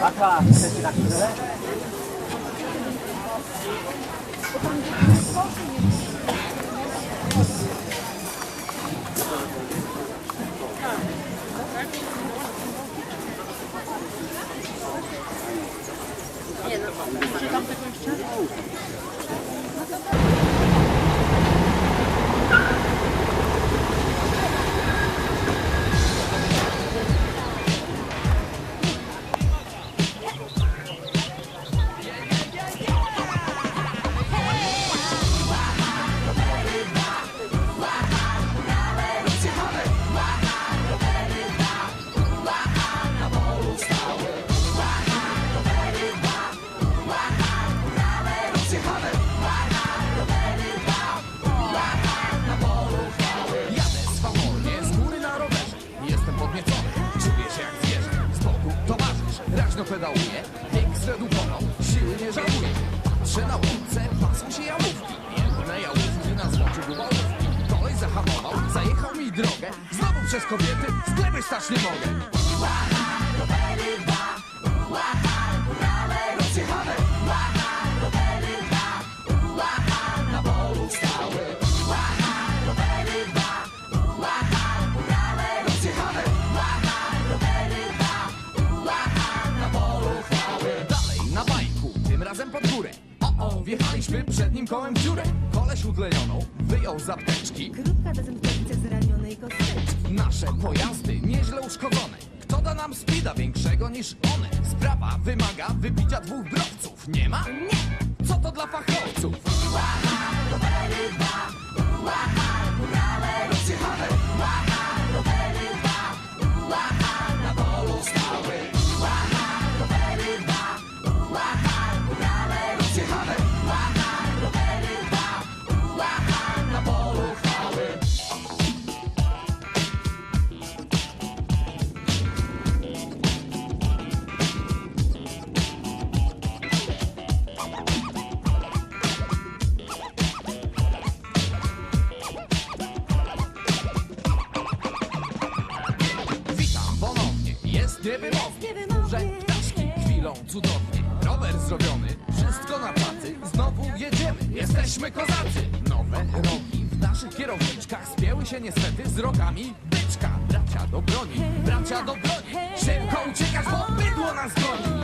Bata, chcecie na chwilę? Jadę swawolnie z góry na rowerze Jestem podniecony, czuję się jak zwierzę Z boku towarzysz, raźno pedałuje Bieg zredukował, siły nie żałuje Patrzę na łące, pasą się jałówki Jedne jałówki na złociu gubałówki Kolej zahamował, zajechał mi drogę Znowu przez kobiety, sklepy stać nie mogę pod górę O, o, wjechaliśmy przednim kołem w dziurę Koleś utlenioną wyjął z apteczki Krótka dezynfekcja zranionej kosteczki. Nasze pojazdy nieźle uszkodzone Kto da nam spida większego niż one? Sprawa wymaga wybicia dwóch drowców Nie ma? Nie! Co to dla fachowców? Witam jest niewymownie Duże ptaszki chwilą cudownie. Rower zrobiony, wszystko na placy Znowu jedziemy, jesteśmy kozacy. Nowe rogi w naszych kierowniczkach Spięły się niestety z rogami byczka. Bracia do broni, bracia do broni Szybko uciekać, bo bydło nas goni